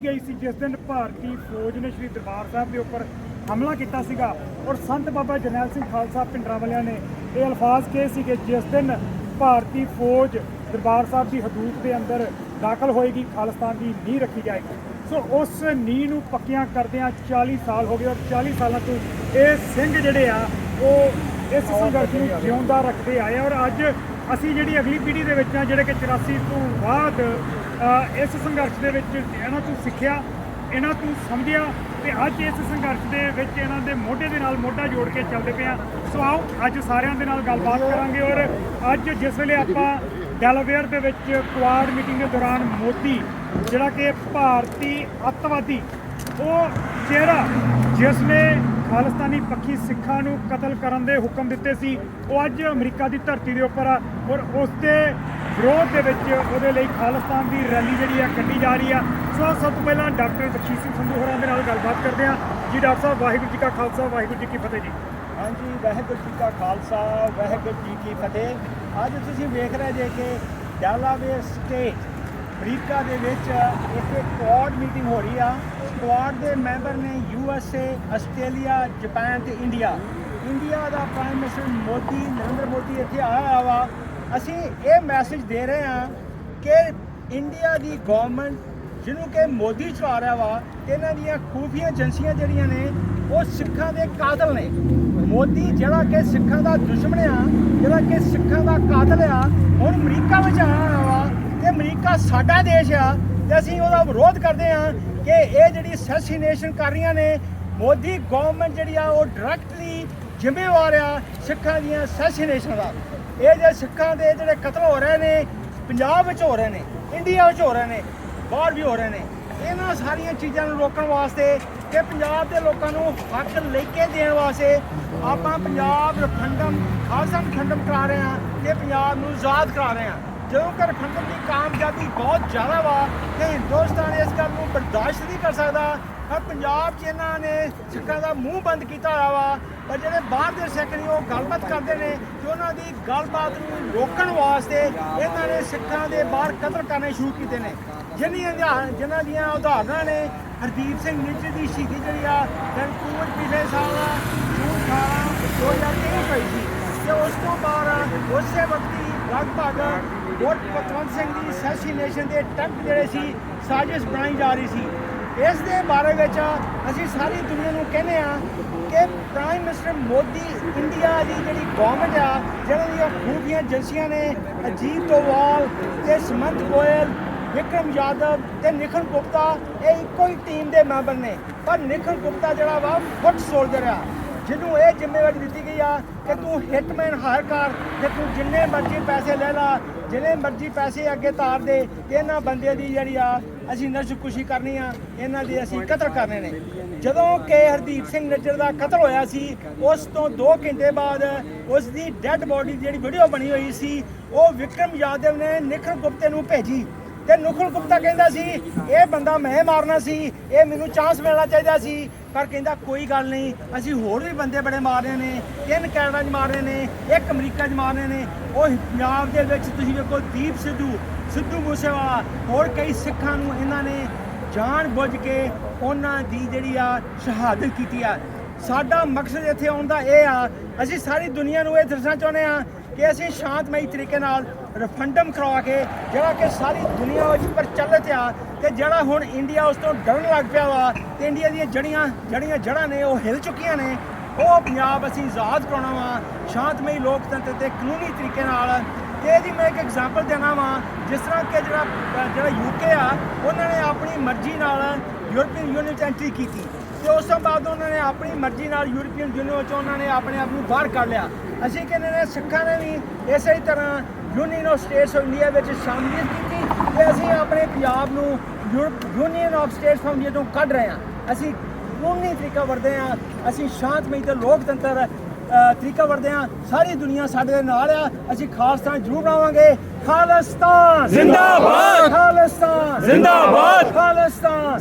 ਗਈ ਸੀ, ਜਿਸ ਦਿਨ ਭਾਰਤੀ ਫੌਜ ਨੇ ਸ਼੍ਰੀ ਦਰਬਾਰ ਸਾਹਿਬ ਦੇ ਉੱਪਰ ਹਮਲਾ ਕੀਤਾ ਸੀਗਾ ਔਰ ਸੰਤ ਬਾਬਾ ਜਰਨੈਲ ਸਿੰਘ ਖਾਲਸਾ ਪਿੰਡਰਾਂ ਵਾਲਿਆਂ ਨੇ ਇਹ ਅਲਫਾਜ਼ ਕਹੇ ਸੀ ਕਿ ਜਿਸ ਦਿਨ ਭਾਰਤੀ ਫੌਜ ਦਰਬਾਰ ਸਾਹਿਬ ਦੀ ਹਦੂਦ ਦੇ ਅੰਦਰ ਦਾਖਲ ਹੋਏਗੀ, ਖਾਲਿਸਤਾਨ ਦੀ ਨੀਂਹ ਰੱਖੀ ਜਾਏਗੀ। ਸੋ ਉਸ ਨੀਂਹ ਨੂੰ ਪੱਕੀਆਂ ਕਰਦਿਆਂ 40 ਸਾਲ ਹੋ ਗਏ ਔਰ 40 ਸਾਲਾਂ ਤੋਂ ਇਹ ਸਿੰਘ ਜਿਹੜੇ ਆ, ਉਹ ਇਸ ਸੰਘਰਸ਼ ਨੂੰ ਜਿਉਂਦਾ ਰੱਖਦੇ ਆਏ ਆ ਔਰ ਅੱਜ ਅਸੀਂ ਜਿਹੜੀ ਅਗਲੀ ਪੀੜ੍ਹੀ ਦੇ ਵਿੱਚ ਆ ਜਿਹੜੇ ਕਿ 84 ਤੋਂ ਬਾਅਦ ਇਸ ਸੰਘਰਸ਼ ਦੇ ਵਿੱਚ ਇਹਨਾਂ ਤੋਂ ਸਿੱਖਿਆ, ਇਹਨਾਂ ਤੋਂ ਸਮਝਿਆ ਤੇ ਅੱਜ ਇਸ ਸੰਘਰਸ਼ ਦੇ ਵਿੱਚ ਇਹਨਾਂ ਦੇ ਮੋਢੇ ਦੇ ਨਾਲ ਮੋਢਾ ਜੋੜ ਕੇ ਚੱਲਦੇ ਪਏ ਆ ਸੋ ਆਓ, ਅੱਜ ਸਾਰਿਆਂ ਦੇ ਨਾਲ ਗੱਲਬਾਤ ਕਰਾਂਗੇ ਔਰ ਅੱਜ ਜਿਸ ਵੇਲੇ ਆਪਾਂ ਡੈਲਾਵੇਅਰ ਦੇ ਵਿੱਚ ਕੁਆਡ ਮੀਟਿੰਗ ਦੇ ਦੌਰਾਨ ਮੋਦੀ, ਜਿਹੜਾ ਕਿ ਭਾਰਤੀ ਅੱਤਵਾਦੀ, ਉਹ ਚਿਹਰਾ ਜਿਸ ਨੇ ਖਾਲਿਸਤਾਨੀ ਪੱਖੀ ਸਿੱਖਾਂ ਨੂੰ ਕਤਲ ਕਰਨ ਦੇ ਹੁਕਮ ਦਿੱਤੇ ਸੀ। ਉਹ ਅੱਜ ਅਮਰੀਕਾ ਦੀ ਧਰਤੀ ਦੇ ਉੱਪਰ ਆ ਔਰ ਉਸ ਦੇ ਵਿਰੋਧ ਦੇ ਵਿੱਚ ਉਹਦੇ ਲਈ ਖਾਲਿਸਤਾਨ ਦੀ ਰੈਲੀ ਜਿਹੜੀ ਆ ਕੱਢੀ ਜਾ ਰਹੀ ਆ। ਸੋ ਸਭ ਤੋਂ ਪਹਿਲਾਂ ਡਾਕਟਰ ਬਖਸ਼ੀਸ਼ ਸਿੰਘ ਸੰਧੂ ਹੋਰਾਂ ਦੇ ਨਾਲ ਗੱਲਬਾਤ ਕਰਦੇ ਆ ਜੀ ਡਾਕਟਰ ਸਾਹਿਬ, ਵਾਹਿਗੁਰੂ ਜੀ ਕਾ ਖਾਲਸਾ, ਵਾਹਿਗੁਰੂ ਜੀ ਕੀ ਫਤਿਹ ਜੀ। ਹਾਂਜੀ, ਵਾਹਿਗੁਰੂ ਜੀ ਕਾ ਖਾਲਸਾ, ਵਾਹਿਗੁਰੂ ਜੀ ਕੀ ਫਤਿਹ। ਅੱਜ ਤੁਸੀਂ ਵੇਖ ਰਹੇ ਜੇ ਕਿ ਡੈਲਾਵੇਅਰ ਸਟੇਟ ਅਮਰੀਕਾ ਦੇ ਵਿੱਚ ਇੱਕ ਕੁਆਡ ਮੀਟਿੰਗ ਹੋ ਰਹੀ ਆ। ਕੁਆਡ ਦੇ ਮੈਂਬਰ ਨੇ U S A Australia Japan ਤੇ ਇੰਡੀਆ ਇੰਡੀਆ ਦਾ ਪ੍ਰਾਈਮ ਮਿਨਿਸਟਰ ਮੋਦੀ, ਨਰਿੰਦਰ ਮੋਦੀ ਇੱਥੇ ਆਇਆ ਵਾ। ਅਸੀਂ ਇਹ ਮੈਸੇਜ ਦੇ ਰਹੇ ਹਾਂ ਕਿ ਇੰਡੀਆ ਦੀ ਗਵਰਨਮੈਂਟ ਜਿਹਨੂੰ ਕਿ ਮੋਦੀ ਚਲਾ ਰਿਹਾ ਵਾ ਤੇ ਇਹਨਾਂ ਦੀਆਂ ਖੂਫੀਆਂ ਏਜੰਸੀਆਂ ਜਿਹੜੀਆਂ ਨੇ, ਉਹ ਸਿੱਖਾਂ ਦੇ ਕਾਤਲ ਨੇ। ਮੋਦੀ ਜਿਹੜਾ ਕਿ ਸਿੱਖਾਂ ਦਾ ਦੁਸ਼ਮਣ ਆ, ਜਿਹੜਾ ਕਿ ਸਿੱਖਾਂ ਦਾ ਕਾਤਲ ਆ ਹੁਣ ਅਮਰੀਕਾ ਵਿੱਚ ਆਇਆ ਹੋਇਆ ਅਮਰੀਕਾ ਸਾਡਾ ਦੇਸ਼ ਆ ਤੇ ਅਸੀਂ ਉਹਦਾ ਵਿਰੋਧ ਕਰਦੇ ਆ ਕਿ ਇਹ ਜਿਹੜੀ ਸੈਸੀਨੇਸ਼ਨ ਕਰ ਰਹੀਆਂ ਨੇ, ਮੋਦੀ ਗਵਰਨਮੈਂਟ ਜਿਹੜੀ ਆ ਉਹ ਡਾਇਰੈਕਟਲੀ ਜ਼ਿੰਮੇਵਾਰ ਆ ਸਿੱਖਾਂ ਦੀਆਂ ਅਸੈਸੀਨੇਸ਼ਨ ਦਾ। ਇਹ ਜੇ ਸਿੱਖਾਂ ਦੇ ਜਿਹੜੇ ਕਤਲ ਹੋ ਰਹੇ ਨੇ, ਪੰਜਾਬ ਵਿੱਚ ਹੋ ਰਹੇ ਨੇ ਇੰਡੀਆ ਵਿੱਚ ਹੋ ਰਹੇ ਨੇ, ਬਾਹਰ ਵੀ ਹੋ ਰਹੇ ਨੇ, ਇਹਨਾਂ ਸਾਰੀਆਂ ਚੀਜ਼ਾਂ ਨੂੰ ਰੋਕਣ ਵਾਸਤੇ ਤੇ ਪੰਜਾਬ ਦੇ ਲੋਕਾਂ ਨੂੰ ਹੱਕ ਲੈ ਕੇ ਦੇਣ ਵਾਸਤੇ ਆਪਾਂ ਪੰਜਾਬ ਰਫੰਡਮ ਖਾਲਸਾ ਰਫੰਡਮ ਕਰਾ ਰਹੇ ਹਾਂ ਤੇ ਪੰਜਾਬ ਨੂੰ ਆਜ਼ਾਦ ਕਰਾ ਰਹੇ ਹਾਂ। ਜਦੋਂ ਕਿ ਰਫੰਡਮ ਦੀ ਕਾਮਯਾਬੀ ਬਹੁਤ ਜ਼ਿਆਦਾ ਵਾ, ਤੇ ਹਿੰਦੁਸਤਾਨ ਇਸ ਗੱਲ ਨੂੰ ਬਰਦਾਸ਼ਤ ਨਹੀਂ ਕਰ ਸਕਦਾ। ਪਰ ਪੰਜਾਬ 'ਚ ਇਹਨਾਂ ਨੇ ਸਿੱਖਾਂ ਦਾ ਮੂੰਹ ਬੰਦ ਕੀਤਾ ਹੋਇਆ ਵਾ। ਪਰ ਜਿਹੜੇ ਬਾਹਰ ਦੇ ਸਿੱਖ ਨੇ, ਉਹ ਗੱਲਬਾਤ ਕਰਦੇ ਨੇ ਤੇ ਉਹਨਾਂ ਦੀ ਗੱਲਬਾਤ ਨੂੰ ਰੋਕਣ ਵਾਸਤੇ ਇਹਨਾਂ ਨੇ ਸਿੱਖਾਂ ਦੇ ਬਾਹਰ ਕਤਲ ਕਰਨੇ ਸ਼ੁਰੂ ਕੀਤੇ ਨੇ। ਜਿਨ੍ਹਾਂ ਦੀਆਂ ਜਿਨ੍ਹਾਂ ਦੀਆਂ ਉਦਾਹਰਨਾਂ ਨੇ, ਹਰਦੀਪ ਸਿੰਘ ਨਿੱਜੀ ਦੀ ਸ਼ਹੀਦੀ ਜਿਹੜੀ ਆ ਵੈਨਕੂਵਰ ਪਿਛਲੇ ਸਾਲ ਜੂਨ 18 2023 ਹੋਈ ਸੀ। ਤੇ ਉਸ ਤੋਂ ਬਾਅਦ ਉਸੇ ਵਕਤ ਹੀ ਲਗਭਗ ਵੋਟ ਪਤਵੰਤ ਸਿੰਘ ਦੀ ਅਸੈਸੀਨੇਸ਼ਨ ਦੇ ਟੈਂਪ ਜਿਹੜੇ ਸੀ, ਸਾਜ਼ਿਸ਼ ਬਣਾਈ ਜਾ ਰਹੀ ਸੀ। ਇਸ ਦੇ ਬਾਰੇ ਵਿੱਚ ਅਸੀਂ ਸਾਰੀ ਦੁਨੀਆ ਨੂੰ ਕਹਿੰਦੇ ਆ ਕਿ ਪ੍ਰਾਈਮ ਮਿਨਿਸਟਰ ਮੋਦੀ ਇੰਡੀਆ ਦੀ ਜਿਹੜੀ ਗਵਰਨਮੈਂਟ ਆ, ਜਿਹਨਾਂ ਦੀਆਂ ਖੂਬੀਆਂ ਏਜੰਸੀਆਂ ਨੇ, ਅਜੀਤ ਦੋਵਾਲ ਤੇ ਸਮੰਤ ਗੋਇਲ, ਵਿਕਰਮ ਯਾਦਵ ਤੇ ਨਿਖਲ ਗੁਪਤਾ, ਇਹ ਇੱਕੋ ਹੀ ਟੀਮ ਦੇ ਮੈਂਬਰ ਨੇ। ਪਰ ਨਿਖਲ ਗੁਪਤਾ ਜਿਹੜਾ ਵਾ ਫੁੱਟ ਸੋਲਜਰ ਆ। ਜਿਹਨੂੰ ਇਹ ਜ਼ਿੰਮੇਵਾਰੀ ਦਿੱਤੀ ਗਈ ਆ ਕਿ ਤੂੰ ਹਿਟਮੈਨ ਹਾਇਰ ਕਰ ਤੇ ਤੂੰ ਜਿੰਨੇ ਮਰਜ਼ੀ ਪੈਸੇ ਲੈ ਲਾ, ਜਿੰਨੇ ਮਰਜ਼ੀ ਪੈਸੇ ਅੱਗੇ ਤਾਰ ਦੇ ਤੇ ਇਹਨਾਂ ਬੰਦਿਆਂ ਦੀ ਜਿਹੜੀ ਆ ਅਸੀਂ ਨਸ਼ਕੁਸ਼ੀ ਕਰਨੀ ਆ, ਇਹਨਾਂ ਦੀ ਅਸੀਂ ਕਤਲ ਕਰਨੇ ਨੇ। ਜਦੋਂ ਕਿ ਹਰਦੀਪ ਸਿੰਘ ਨੱਜਰ ਦਾ ਕਤਲ ਹੋਇਆ ਸੀ, ਉਸ ਤੋਂ 2 ਘੰਟੇ ਬਾਅਦ ਉਸ ਦੀ ਡੈੱਡ ਬੋਡੀ ਜਿਹੜੀ ਵੀਡੀਓ ਬਣੀ ਹੋਈ ਸੀ, ਉਹ ਵਿਕਰਮ ਯਾਦਵ ਨੇ ਨਿਖਰ ਗੁਪਤੇ ਨੂੰ ਭੇਜੀ। ਤੇ ਨੁਖਲ ਗੁਪਤਾ ਕਹਿੰਦਾ ਸੀ, ਇਹ ਬੰਦਾ ਮੈਂ ਮਾਰਨਾ ਸੀ, ਇਹ ਮੈਨੂੰ ਚਾਂਸ ਮਿਲਣਾ ਚਾਹੀਦਾ ਸੀ। ਪਰ ਕਹਿੰਦਾ, ਕੋਈ ਗੱਲ ਨਹੀਂ, ਅਸੀਂ ਹੋਰ ਵੀ ਬੰਦੇ ਬੜੇ ਮਾਰਨੇ ਨੇ, ਤਿੰਨ ਕੈਨੇਡਾ 'ਚ ਮਾਰਨੇ ਨੇ, ਇੱਕ ਅਮਰੀਕਾ 'ਚ ਮਾਰਨੇ ਨੇ। ਉਹ ਪੰਜਾਬ ਦੇ ਵਿੱਚ ਤੁਸੀਂ ਵੇਖੋ, ਦੀਪ ਸਿੱਧੂ ਸਿੱਧੂ ਮੂਸੇਵਾਲਾ, ਹੋਰ ਕਈ ਸਿੱਖਾਂ ਨੂੰ ਇਹਨਾਂ ਨੇ ਜਾਣ ਬੁੱਝ ਕੇ ਉਹਨਾਂ ਦੀ ਜਿਹੜੀ ਆ ਸ਼ਹਾਦਤ ਕੀਤੀ ਆ। ਸਾਡਾ ਮਕਸਦ ਇੱਥੇ ਆਉਣ ਦਾ ਇਹ ਆ, ਅਸੀਂ ਸਾਰੀ ਦੁਨੀਆ ਨੂੰ ਇਹ ਦੱਸਣਾ ਚਾਹੁੰਦੇ ਆ ਕਿ ਅਸੀਂ ਸ਼ਾਂਤਮਈ ਤਰੀਕੇ ਨਾਲ ਰਫੰਡਮ ਕਰਵਾ ਕੇ, ਜਿਹੜਾ ਕਿ ਸਾਰੀ ਦੁਨੀਆ ਵਿੱਚ ਪ੍ਰਚਲਿਤ ਆ ਤੇ ਜਿਹੜਾ ਹੁਣ ਇੰਡੀਆ ਉਸ ਤੋਂ ਡਰਨ ਲੱਗ ਪਿਆ ਵਾ ਤੇ ਇੰਡੀਆ ਦੀਆਂ ਜੜੀਆਂ ਜੜੀਆਂ ਜੜਾਂ ਨੇ, ਉਹ ਹਿਲ ਚੁੱਕੀਆਂ ਨੇ, ਉਹ ਪੰਜਾਬ ਅਸੀਂ ਆਜ਼ਾਦ ਕਰਾਉਣਾ ਵਾ, ਸ਼ਾਂਤਮਈ ਲੋਕਤੰਤਰ ਤੇ ਕਾਨੂੰਨੀ ਤਰੀਕੇ ਨਾਲ। ਤੇ ਇਹਦੀ ਮੈਂ ਇੱਕ ਐਗਜ਼ਾਮਪਲ ਦੇਣਾ ਵਾ, ਜਿਸ ਤਰ੍ਹਾਂ ਕਿ ਜਿਹੜਾ ਜਿਹੜਾ ਯੂਕੇ ਆ, ਉਹਨਾਂ ਨੇ ਆਪਣੀ ਮਰਜ਼ੀ ਨਾਲ ਯੂਰਪੀਅਨ ਯੂਨੀਅਨ ਚ ਐਂਟਰੀ ਕੀਤੀ। ਤੇ ਉਸ ਤੋਂ ਬਾਅਦ ਉਹਨਾਂ ਨੇ ਆਪਣੀ ਮਰਜ਼ੀ ਨਾਲ ਯੂਰਪੀਅਨ ਯੂਨੀਅਨ ਚੋਂ ਉਹਨਾਂ ਨੇ ਆਪਣੇ ਆਪ ਨੂੰ ਬਾਹਰ ਕੱਢ ਲਿਆ। ਅਸੀਂ ਕਹਿੰਦੇ ਨੇ ਸਿੱਖਾਂ ਨੇ ਵੀ ਇਸੇ ਹੀ ਤਰ੍ਹਾਂ union of states of India ਵਿੱਚ ਸ਼ਾਮਲੀਅਤ ਕੀਤੀ ਤੇ ਅਸੀਂ ਆਪਣੇ ਪੰਜਾਬ ਨੂੰ union of states of India ਤੋਂ ਕੱਢ ਰਹੇ ਹਾਂ। ਅਸੀਂ ਕਾਨੂੰਨੀ ਤਰੀਕਾ ਵਰਦੇ ਹਾਂ ਅਸੀਂ ਸ਼ਾਂਤਮਈ ਤੇ ਲੋਕਤੰਤਰ ਤਰੀਕਾ ਵਰਦੇ ਹਾਂ। ਸਾਰੀ ਦੁਨੀਆ ਸਾਡੇ ਦੇ ਨਾਲ ਆ ਅਸੀਂ ਖਾਲਸਤਾਨ ਜ਼ਰੂਰ ਬਣਾਵਾਂਗੇ। ਖਾਲਿਸਤਾਨ! ਜ਼ਿੰਦਾਬਾਦ! ਖਾਲਿਸਤਾਨ! ਜ਼ਿੰਦਾਬਾਦ! ਖਾਲਿਸਤਾਨ!